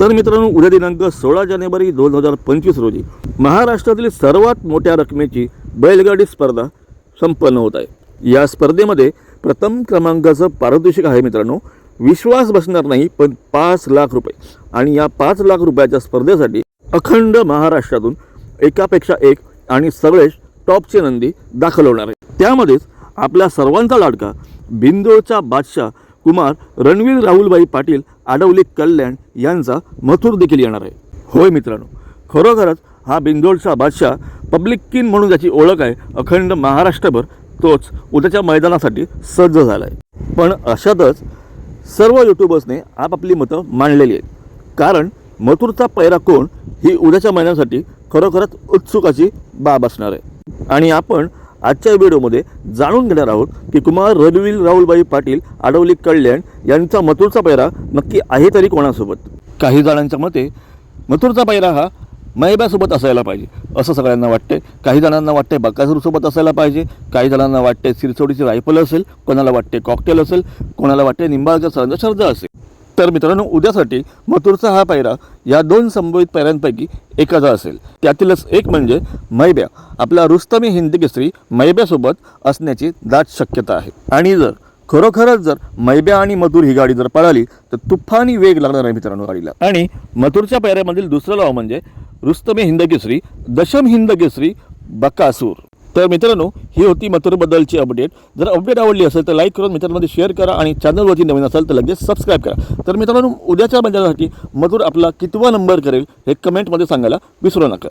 तर मित्रांनो उद्या दिनांक सोळा जानेवारी दोन हजार पंचवीस रोजी महाराष्ट्रातील सर्वात मोठ्या रकमेची बैलगाडी स्पर्धा संपन्न होत आहे. या स्पर्धेमध्ये प्रथम क्रमांकाचं पारितोषिक आहे मित्रांनो. विश्वास बसणार नाही पण पाच लाख रुपये. आणि या पाच लाख रुपयाच्या स्पर्धेसाठी अखंड महाराष्ट्रातून एकापेक्षा एक आणि सगळेच टॉपचे नंदी दाखल होणार आहे त्यामध्येच आपल्या सर्वांचा लाडका बिंदोळचा बादशाह कुमार रणवीर राहुलबाई पाटील आडवली कल्याण यांचा मथुर देखील येणार आहे. होय मित्रांनो खरोखरच हा बिंदोडचा बादशाह पब्लिक किन म्हणून ज्याची ओळख आहे अखंड महाराष्ट्रभर तोच उद्याच्या मैदानासाठी सज्ज झाला आहे पण अशातच सर्व युट्यूबर्सने आपापली मतं मांडलेली आहेत. कारण मथुरचा पैरा कोण ही उद्याच्या मैदानासाठी खरोखरच उत्सुकाची बाब असणार आहे. आणि आपण आजच्या व्हिडिओमध्ये जाणून घेणार आहोत की कुमार रणवीर राहुलबाई पाटील आडवली कल्याण यांचा मथुरचा पैरा नक्की आहे तरी कोणासोबत? काही जणांच्या मते मथुरचा पैरा हा मैब्यासोबत असायला पाहिजे असं सगळ्यांना वाटते काही जणांना वाटते बकासूरसोबत असायला पाहिजे काही जणांना वाटते सिरसोडीची रायफल असेल कोणाला वाटते कॉकटेल असेल कोणाला वाटते निंबाळकर सरांचा शर्द असेल. तर मित्रांनो उद्यासाठी मथुरचा हा पायरा या दोन संभवित पायऱ्यांपैकी एकाचा असेल. त्यातीलच एक म्हणजे मैब्या. आपला रुस्तमी हिंदी केसरी मैब्यासोबत असण्याची दाट शक्यता आहे. आणि जर खरोखरच जर मैब्या आणि मथुर ही गाडी जर पळाली तर तुफानी वेग लागणार आहे मित्रांनो गाडीला. आणि मथुरच्या पायऱ्यामधील दुसरं लाव म्हणजे रुस्तमी हिंद केसरी दशम हिंद केसरी बकासूर. तर मित्रांनो ही होती मथुरबद्दलची अपडेट जर अपडेट आवडली असेल तर लाईक करून मित्रांमध्ये शेअर करा आणि चॅनलवरती नवीन असेल तर लगेच सबस्क्राईब करा. तर मित्रांनो उद्याच्या मैदानासाठी मथुर आपला कितवा नंबर करेल हे कमेंटमध्ये सांगायला विसरू नका.